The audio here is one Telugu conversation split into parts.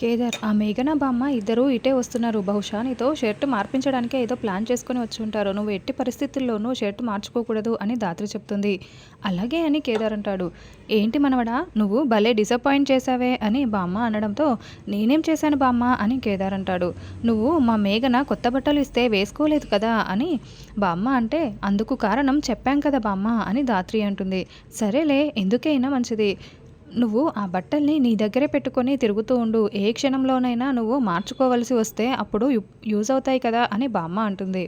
కేదార్ ఆ మేఘన బామ్మ ఇద్దరూ ఇటే వస్తున్నారు. బహుశా నీతో షర్ట్ మార్పించడానికే ఏదో ప్లాన్ చేసుకుని వచ్చి ఉంటారు. నువ్వు ఎట్టి పరిస్థితుల్లోనూ షర్ట్ మార్చుకోకూడదు అని దాత్రి చెప్తుంది. అలాగే అని కేదార్ అంటాడు. ఏంటి మనవడా నువ్వు భలే డిసప్పాయింట్ చేశావే అని బామ్మ అనడంతో నేనేం చేశాను బామ్మ అని కేదార్ అంటాడు. నువ్వు మా మేఘన కొత్త బట్టలు ఇస్తే వేసుకోలేదు కదా అని బామ్మ అంటే అందుకు కారణం చెప్పాం కదా బామ్మ అని దాత్రి అంటుంది. సరేలే ఎందుకైనా మంచిది. నువ్వు ఆ బట్టల్ని నీ దగ్గరే పెట్టుకొని తిరుగుతూ ఉండు. ఏ క్షణంలోనైనా నువ్వు మార్చుకోవలసి వస్తే అప్పుడు యూజ్ అవుతాయి కదా అని బామ్మ అంటుంది.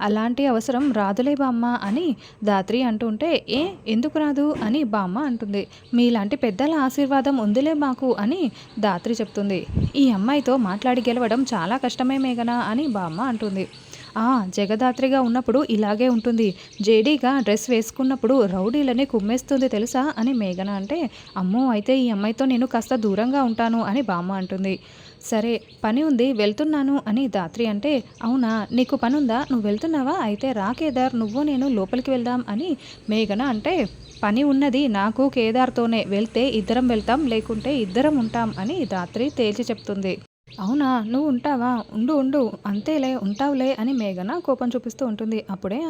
అలాంటి అవసరం రాదులే బామ్మ అని దాత్రి అంటుంటే ఏ ఎందుకు రాదు అని బామ్మ అంటుంది. మీలాంటి పెద్దల ఆశీర్వాదం ఉందిలే మాకు అని దాత్రి చెప్తుంది. ఈ అమ్మాయితో మాట్లాడి గెలవడం చాలా కష్టమే మేఘనా అని బామ్మ అంటుంది. ఆ జగదాత్రిగా ఉన్నప్పుడు ఇలాగే ఉంటుంది. జేడీగా డ్రెస్ వేసుకున్నప్పుడు రౌడీలని కుమ్మేస్తుంది తెలుసా? అని మేఘన అంటే అమ్మో అయితే ఈ అమ్మాయితో నేను కాస్త దూరంగా ఉంటాను అని బామ్మ అంటుంది. సరే పని ఉంది వెళ్తున్నాను అని దాత్రి అంటే అవునా నీకు పని ఉందా నువ్వు వెళ్తున్నావా? అయితే రా కేదార్ నువ్వు నేను లోపలికి వెళ్దాం అని మేఘన అంటే పని ఉన్నది నాకు కేదార్తోనే వెళ్తే ఇద్దరం వెళ్తాం లేకుంటే ఇద్దరం ఉంటాం అని దాత్రి తేల్చి చెప్తుంది. అవునా? నువ్వు ఉంటావా? ఉండు ఉండు. అంతేలే ఉంటావులే అని మేఘన కోపం చూపిస్తూ ఉంటుంది. అప్పుడే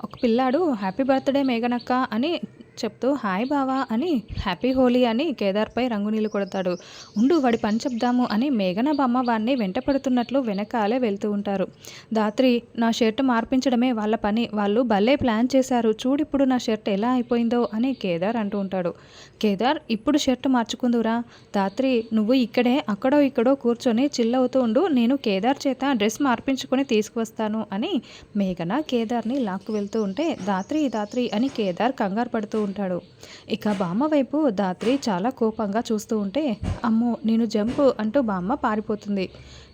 ఒక పిల్లాడు హ్యాపీ బర్త్డే మేఘనక్క అని చెప్తూ హాయ్ బావా అని హ్యాపీ హోలీ అని కేదార్పై రంగు నీళ్ళు కొడతాడు. ఉండు వాడి పని చెప్దాము అని మేఘన బామ్మ వాడిని వెంట పడుతున్నట్లు వెనకాలే వెళ్తూ ఉంటారు. దాత్రి నా షర్ట్ మార్పించడమే వాళ్ళ పని. వాళ్ళు భలే ప్లాన్ చేశారు. చూడిప్పుడు నా షర్ట్ ఎలా అయిపోయిందో అని కేదార్ అంటూ ఉంటాడు. కేదార్ ఇప్పుడు షర్ట్ మార్చుకుందురా దాత్రి నువ్వు ఇక్కడే అక్కడో ఇక్కడో కూర్చొని చిల్ అవుతూ ఉండు. నేను కేదార్ చేత డ్రెస్ మార్పించుకొని తీసుకువస్తాను అని మేఘన కేదార్ని లాక్కు వెళ్తూ ఉంటే దాత్రి దాత్రి అని కేదార్ కంగారు పడుతూ ఉంటాడు. ఇక బామ్మ వైపు దాత్రి చాలా కోపంగా చూస్తూ ఉంటే అమ్మో నేను జంపు అంటూ బామ్మ పారిపోతుంది.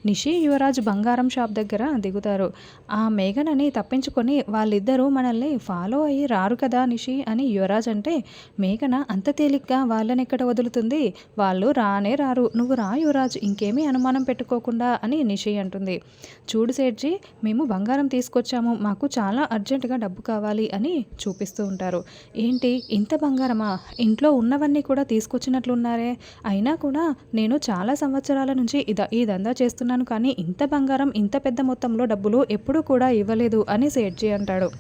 నిషి యువరాజ్ బంగారం షాప్ దగ్గర దిగుతారు. ఆ మేఘనని తప్పించుకొని వాళ్ళిద్దరూ మనల్ని ఫాలో అయ్యి రారు కదా నిషి అని యువరాజ్ అంటే మేఘన అంత తేలిగ్గా వాళ్ళని ఎక్కడ వదులుతుంది? వాళ్ళు రానే రారు. నువ్వు రా యువరాజ్ ఇంకేమీ అనుమానం పెట్టుకోకుండా అని నిషి అంటుంది. చూడు సేట్జీ మేము బంగారం తీసుకొచ్చాము. మాకు చాలా అర్జెంటుగా డబ్బు కావాలి అని చూపిస్తూ ఉంటారు. ఏంటి? ఇంత బంగారమా? ఇంట్లో ఉన్నవన్నీ కూడా తీసుకొచ్చినట్లున్నారే. అయినా కూడా నేను చాలా సంవత్సరాల నుంచి ఇద ఈ దందా చేస్తున్నాను కానీ ఇంత బంగారం ఇంత పెద్ద మొత్తంలో డబ్బులు ఎప్పుడూ కూడా ఇవ్వలేదు అని సేట్జీ అంటాడు.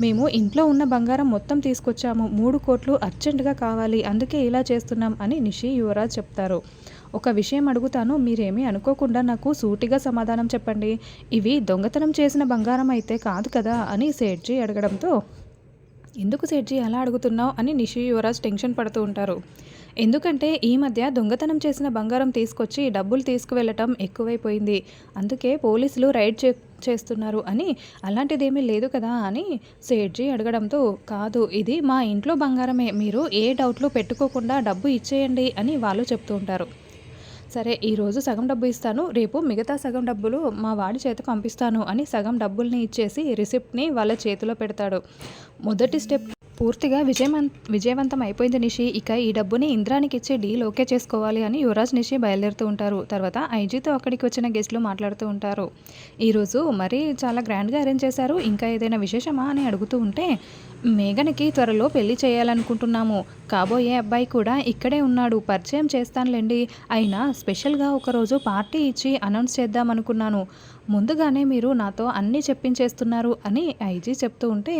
మేము ఇంట్లో ఉన్న బంగారం మొత్తం తీసుకొచ్చాము. మూడు కోట్లు అర్జెంటుగా కావాలి. అందుకే ఇలా చేస్తున్నాం అని నిషి యువరాజ్ చెప్తారు. ఒక విషయం అడుగుతాను. మీరేమీ అనుకోకుండా నాకు సూటిగా సమాధానం చెప్పండి. ఇవి దొంగతనం చేసిన బంగారం అయితే కాదు కదా అని సేట్జీ అడగడంతో ఎందుకు సేట్జీ అలా అడుగుతున్నావు? అని నిషి యువరాజ్ టెన్షన్ పడుతూ ఉంటారు. ఎందుకంటే ఈ మధ్య దొంగతనం చేసిన బంగారం తీసుకొచ్చి డబ్బులు తీసుకువెళ్ళటం ఎక్కువైపోయింది. అందుకే పోలీసులు రైడ్ చే చేస్తున్నారు అని అలాంటిదేమీ లేదు కదా అని సేట్జీ అడగడంతో కాదు ఇది మా ఇంట్లో బంగారమే మీరు ఏ డౌట్లు పెట్టుకోకుండా డబ్బు ఇచ్చేయండి అని వాళ్ళు చెప్తూ ఉంటారు. సరే ఈరోజు సగం డబ్బు ఇస్తాను రేపు మిగతా సగం డబ్బులు మా వాడి చేత పంపిస్తాను అని సగం డబ్బుల్ని ఇచ్చేసి రిసిప్ట్ని వాళ్ళ చేతిలో పెడతాడు. మొదటి స్టెప్ పూర్తిగా విజయవం విజయవంతం అయిపోయింది నిషి. ఇక ఈ డబ్బుని ఇంద్రానికి ఇచ్చి డీల్ ఓకే చేసుకోవాలి అని యువరాజ్ నిషి బయలుదేరుతూ ఉంటారు. తర్వాత ఐజీతో అక్కడికి వచ్చిన గెస్ట్లు మాట్లాడుతూ ఉంటారు. ఈరోజు మరీ చాలా గ్రాండ్గా అరేంజ్ చేశారు. ఇంకా ఏదైనా విశేషమా అని అడుగుతూ ఉంటే మేఘనకి త్వరలో పెళ్ళి చేయాలనుకుంటున్నాము. కాబోయే అబ్బాయి కూడా ఇక్కడే ఉన్నాడు. పరిచయం చేస్తానులేండి. అయినా స్పెషల్గా ఒకరోజు పార్టీ ఇచ్చి అనౌన్స్ చేద్దామనుకున్నాను. ముందుగానే మీరు నాతో అన్నీ చెప్పించేస్తున్నారు అని ఐజీ చెప్తూ ఉంటే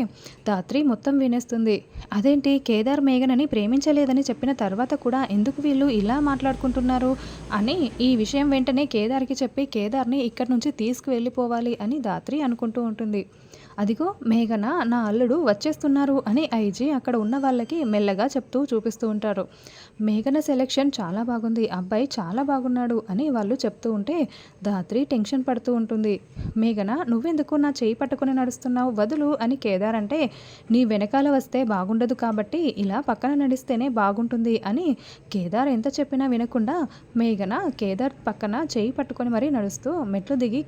దాత్రి మొత్తం వినేస్తుంది. అదేంటి? కేదార్ మేఘనని ప్రేమించలేదని చెప్పిన తర్వాత కూడా ఎందుకు వీళ్ళు ఇలా మాట్లాడుకుంటున్నారు? అని ఈ విషయం వెంటనే కేదార్కి చెప్పి కేదార్ని ఇక్కడి నుంచి తీసుకువెళ్ళిపోవాలి అని దాత్రి అనుకుంటూ ఉంటుంది. అదిగో మేఘన నా అల్లుడు వచ్చేస్తున్నారు అని ఐజీ అక్కడ ఉన్న వాళ్ళకి మెల్లగా చెప్తూ చూపిస్తూ ఉంటారు. మేఘన సెలెక్షన్ చాలా బాగుంది. అబ్బాయి చాలా బాగున్నాడు అని వాళ్ళు చెప్తూ ఉంటే ధాత్రి టెన్షన్ పడుతూ ఉంటుంది. మేఘన నువ్వెందుకు నా చేయి పట్టుకుని నడుస్తున్నావు? వదులు అని కేదార్ అంటే నీ వెనకాల వస్తే బాగుండదు కాబట్టి ఇలా పక్కన నడిస్తేనే బాగుంటుంది అని కేదార్ ఎంత చెప్పినా వినకుండా మేఘన కేదార్ పక్కన చేయి పట్టుకొని మరీ నడుస్తూ మెట్లు దిగి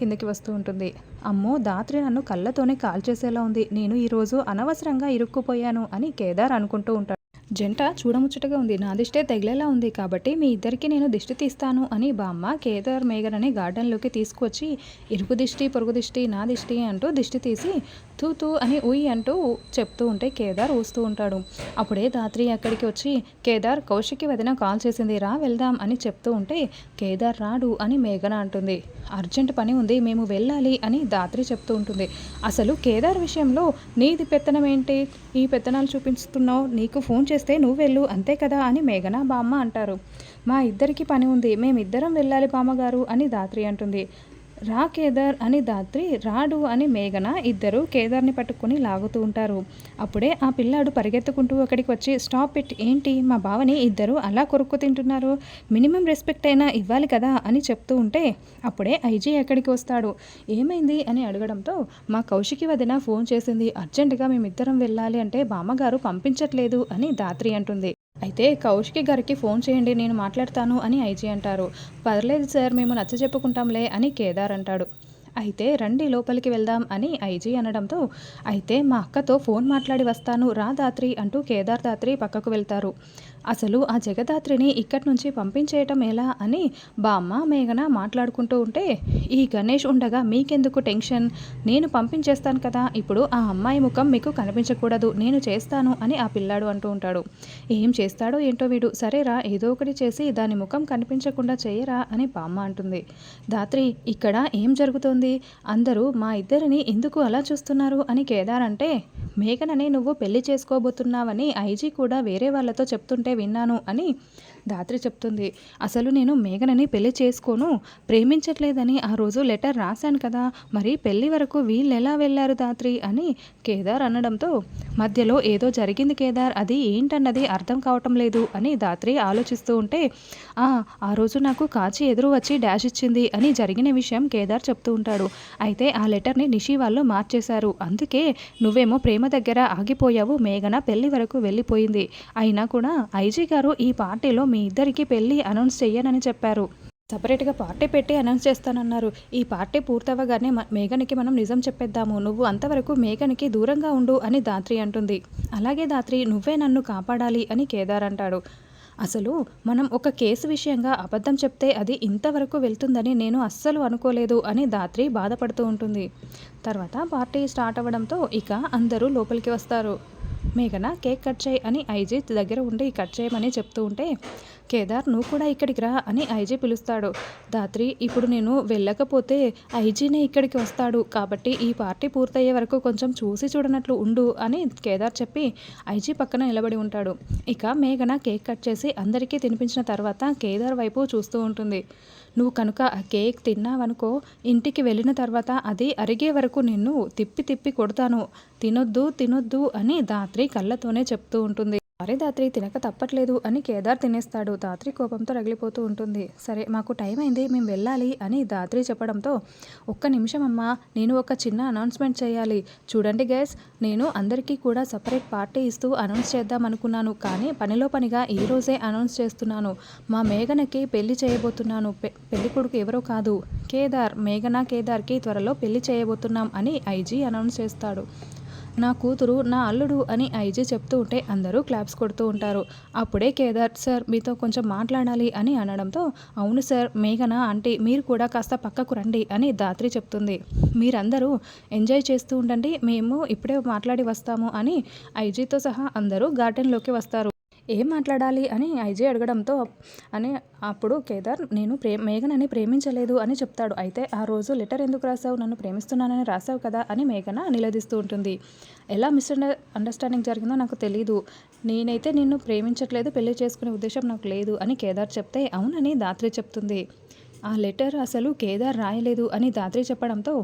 కిందకి వస్తూ ఉంటుంది. అమ్మో దాత్రి నన్ను కళ్ళతోనే కాల్చేసేలా ఉంది. నేను ఈరోజు అనవసరంగా ఇరుక్కుపోయాను అని కేదార్ అనుకుంటూ ఉంటాడు. జంట చూడముచ్చటగా ఉంది. నా దిష్టే తగిలేలా ఉంది కాబట్టి మీ ఇద్దరికి నేను దిష్టి తీస్తాను అని బామ్మ కేదార్ మేఘనని గార్డెన్లోకి తీసుకొచ్చి ఇరుగు దిష్టి పొరుగు దిష్టి నా దిష్టి అంటూ దిష్టి తీసి తూ తూ అని ఉయ్ అంటూ చెప్తూ ఉంటే కేదార్ ఊస్తూ ఉంటాడు. అప్పుడే దాత్రి అక్కడికి వచ్చి కేదార్ కౌశిక్కి వదిన కాల్ చేసింది. రా వెళ్దాం అని చెప్తూ ఉంటే కేదార్ రాడు అని మేఘన అంటుంది. అర్జెంట్ పని ఉంది. మేము వెళ్ళాలి అని దాత్రి చెప్తూ ఉంటుంది. అసలు కేదార్ విషయంలో నీది పెత్తనం ఏంటి ఈ పెత్తనాలు చూపిస్తున్నావు. నీకు ఫోన్ చేస్తే నువ్వు వెళ్ళు అంతే కదా అని మేఘన బామ్మ అంటారు. మా ఇద్దరికి పని ఉంది మేమిద్దరం వెళ్ళాలి బామ్మగారు అని దాత్రి అంటుంది. రా కేదార్ అని దాత్రి రాడు అని మేఘన ఇద్దరు కేదార్ని పట్టుకొని లాగుతూ ఉంటారు. అప్పుడే ఆ పిల్లాడు పరిగెత్తుకుంటూ అక్కడికి వచ్చి స్టాప్ ఇట్ ఏంటి? మా బావని ఇద్దరు అలా కొరుక్కు తింటున్నారు. మినిమం రెస్పెక్ట్ అయినా ఇవ్వాలి కదా? అని చెప్తూ ఉంటే అప్పుడే ఐజీ ఎక్కడికి వస్తాడు. ఏమైంది? అని అడగడంతో మా కౌశికి వదిన ఫోన్ చేసింది. అర్జెంటుగా మేమిద్దరం వెళ్ళాలి అంటే బామ్మగారు పంపించట్లేదు అని దాత్రి అంటుంది. అయితే కౌశికి గారికి ఫోన్ చేయండి నేను మాట్లాడతాను అని ఐజీ అంటారు. పర్లేదు సార్ మేము నచ్చ చెప్పుకుంటాంలే అని కేదార్ అంటాడు. అయితే రండి లోపలికి వెళ్దాం అని ఐజీ అనడంతో అయితే మా అక్కతో ఫోన్ మాట్లాడి వస్తాను రా దాత్రి అంటూ కేదార్ దాత్రి పక్కకు వెళ్తారు. అసలు ఆ జగదాత్రిని ఇక్కడి నుంచి పంపించేయటం ఎలా అని బామ్మ మేఘన మాట్లాడుకుంటూ ఉంటే ఈ గణేష్ ఉండగా మీకెందుకు టెన్షన్? నేను పంపించేస్తాను కదా ఇప్పుడు ఆ అమ్మాయి ముఖం మీకు కనిపించకూడదు నేను చేస్తాను అని ఆ పిల్లాడు అంటూ ఉంటాడు. ఏం చేస్తాడో ఏంటో వీడు సరేరా ఏదో ఒకటి చేసి దాని ముఖం కనిపించకుండా చేయరా అని బామ్మ అంటుంది. దాత్రి ఇక్కడ ఏం జరుగుతోంది? అందరూ మా ఇద్దరిని ఎందుకు అలా చూస్తున్నారు అని కేదార్ అంటే మేఘనని నువ్వు పెళ్ళి చేసుకోబోతున్నావని ఐజీ కూడా వేరే వాళ్ళతో చెప్తుంటే విన్నాను అని దాత్రి చెప్తుంది అసలు నేను మేఘనని పెళ్ళి చేసుకోను ప్రేమించట్లేదని ఆ రోజు లెటర్ రాశాను కదా మరి పెళ్ళి వరకు వీళ్ళు ఎలా వెళ్ళారు ధాత్రి అని కేదార్ అనడంతో మధ్యలో ఏదో జరిగింది కేదార్ అది ఏంటన్నది అర్థం కావటం లేదు అని ధాత్రి ఆలోచిస్తూ ఉంటే ఆ రోజు నాకు కాచి ఎదురు వచ్చి డాష్ ఇచ్చింది అని జరిగిన విషయం కేదార్ చెప్తూ ఉంటాడు. అయితే ఆ లెటర్ని నిషి వాళ్ళు మార్చేశారు అందుకే నువ్వేమో ప్రేమ దగ్గర ఆగిపోయావు మేఘన పెళ్ళి వరకు వెళ్ళిపోయింది. అయినా కూడా ఐజీ గారు ఈ పార్టీలో మీ ఇద్దరికి పెళ్ళి అనౌన్స్ చెయ్యనని చెప్పారు. సపరేట్గా పార్టీ పెట్టి అనౌన్స్ చేస్తానన్నారు. ఈ పార్టీ పూర్తవగానే మేఘనికి మనం నిజం చెప్పేద్దాము. నువ్వు అంతవరకు మేఘనికి దూరంగా ఉండు అని దాత్రి అంటుంది. అలాగే దాత్రి నువ్వే నన్ను కాపాడాలి అని కేదార్ అంటాడు. అసలు మనం ఒక కేసు విషయంగా అబద్ధం చెప్తే అది ఇంతవరకు వెళ్తుందని నేను అస్సలు అనుకోలేదు అని దాత్రి బాధపడుతూ ఉంటుంది. తర్వాత పార్టీ స్టార్ట్ అవ్వడంతో ఇక అందరూ లోపలికి వస్తారు. మేఘన కేక్ కట్ చేయి అని ఐజీ దగ్గర ఉండి కట్ చేయమని చెప్తూ ఉంటే కేదార్ నువ్వు కూడా ఇక్కడికి రా అని ఐజీ పిలుస్తాడు. దాత్రి ఇప్పుడు నేను వెళ్ళకపోతే ఐజీనే ఇక్కడికి వస్తాడు. కాబట్టి ఈ పార్టీ పూర్తయ్యే వరకు కొంచెం చూసి చూడనట్లు ఉండు అని కేదార్ చెప్పి ఐజీ పక్కన నిలబడి ఉంటాడు. ఇక మేఘన కేక్ కట్ చేసి అందరికీ తినిపించిన తర్వాత కేదార్ వైపు చూస్తూ ఉంటుంది. నువ్వు కనుక ఆ కేక్ తిన్నావనుకో ఇంటికి వెళ్ళిన తర్వాత అది అరిగే వరకు నిన్ను తిప్పి తిప్పి కొడతాను. తినొద్దు తినొద్దు అని దాత్రి కళ్ళతోనే చెప్తూ ఉంటుంది. అరే దాత్రి తినక తప్పట్లేదు అని కేదార్ తినేస్తాడు. దాత్రి కోపంతో రగిలిపోతూ ఉంటుంది. సరే మాకు టైం అయింది మేము వెళ్ళాలి అని దాత్రి చెప్పడంతో ఒక్క నిమిషం అమ్మా నేను ఒక చిన్న అనౌన్స్మెంట్ చేయాలి. చూడండి గైస్ నేను అందరికీ కూడా సపరేట్ పార్టీ ఇస్తూ అనౌన్స్ చేద్దాం అనుకున్నాను. కానీ పనిలో పనిగా ఈ రోజే అనౌన్స్ చేస్తున్నాను. మా మేఘనకి పెళ్ళి చేయబోతున్నాను. పెళ్ళి కొడుకు ఎవరో కాదు. కేదార్ మేఘన కేదార్కి త్వరలో పెళ్ళి చేయబోతున్నాం అని ఐజీ అనౌన్స్ చేస్తాడు. నా కూతురు నా అల్లుడు అని ఐజీ చెప్తూ ఉంటే అందరూ క్లాప్స్ కొడుతూ ఉంటారు. అప్పుడే కేదార్ సార్ మీతో కొంచెం మాట్లాడాలి అని అనడంతో అవును సార్ మేఘన ఆంటీ మీరు కూడా కాస్త పక్కకు రండి అని దాత్రి చెప్తుంది. మీరందరూ ఎంజాయ్ చేస్తూ ఉండండి మేము ఇప్పుడే మాట్లాడి వస్తాము అని ఐజీతో సహా అందరూ గార్డెన్లోకి వస్తారు. ఏం మాట్లాడాలి అని ఐజే అడగడంతో అని అప్పుడు కేదార్ నేను ప్రే మేఘనని ప్రేమించలేదు అని చెప్తాడు. అయితే ఆ రోజు లెటర్ ఎందుకు రాసావు నన్ను ప్రేమిస్తున్నానని రాసావు కదా అని మేఘన నిలదీస్తూ ఉంటుంది. ఎలా మిస్ అండర్స్టాండింగ్ జరిగిందో నాకు తెలీదు. నేనైతే నిన్ను ప్రేమించట్లేదు. పెళ్ళి చేసుకునే ఉద్దేశం నాకు లేదు అని కేదార్ చెప్తే అవునని దాత్రి చెప్తుంది. ఆ లెటర్ అసలు కేదార్ రాయలేదు అని దాత్రి చెప్పడంతో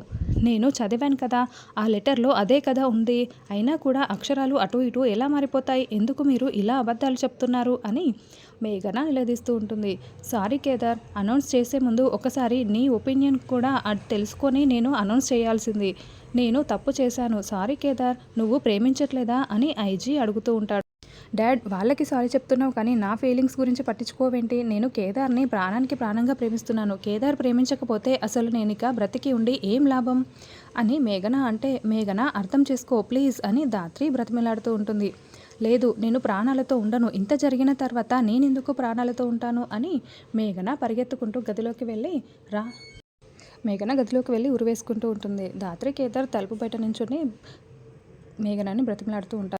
నేను చదివాను కదా ఆ లెటర్లో అదే కదా ఉంది. అయినా కూడా అక్షరాలు అటు ఇటు ఎలా మారిపోతాయి? ఎందుకు మీరు ఇలా అబద్ధాలు చెప్తున్నారు? అని మేఘన నిలదీస్తూ ఉంటుంది. సారీ కేదార్ అనౌన్స్ చేసే ముందు ఒకసారి నీ ఒపీనియన్ కూడా తెలుసుకొని నేను అనౌన్స్ చేయాల్సింది. నేను తప్పు చేశాను. సారీ కేదార్ నువ్వు ప్రేమించట్లేదా? అని ఐజీ అడుగుతూ ఉంటాడు. డాడ్ వాళ్ళకి సారీ చెప్తున్నావు కానీ నా ఫీలింగ్స్ గురించి పట్టించుకోవేంటి? నేను కేదార్ని ప్రాణానికి ప్రాణంగా ప్రేమిస్తున్నాను. కేదార్ ప్రేమించకపోతే అసలు నేను ఇక బ్రతికి ఉండి ఏం లాభం? అని మేఘన అంటే మేఘన అర్థం చేసుకో ప్లీజ్ అని దాత్రి బ్రతిమిలాడుతూ ఉంటుంది. లేదు నేను ప్రాణాలతో ఉండను. ఇంత జరిగిన తర్వాత నేను ఎందుకు ప్రాణాలతో ఉంటాను? అని మేఘన పరిగెత్తుకుంటూ గదిలోకి వెళ్ళి రా. మేఘన గదిలోకి వెళ్ళి ఉరివేసుకుంటూ ఉంటుంది. దాత్రి కేదార్ తలుపు బయట నుంచుని మేఘనాన్ని బ్రతిమలాడుతూ ఉంటారు.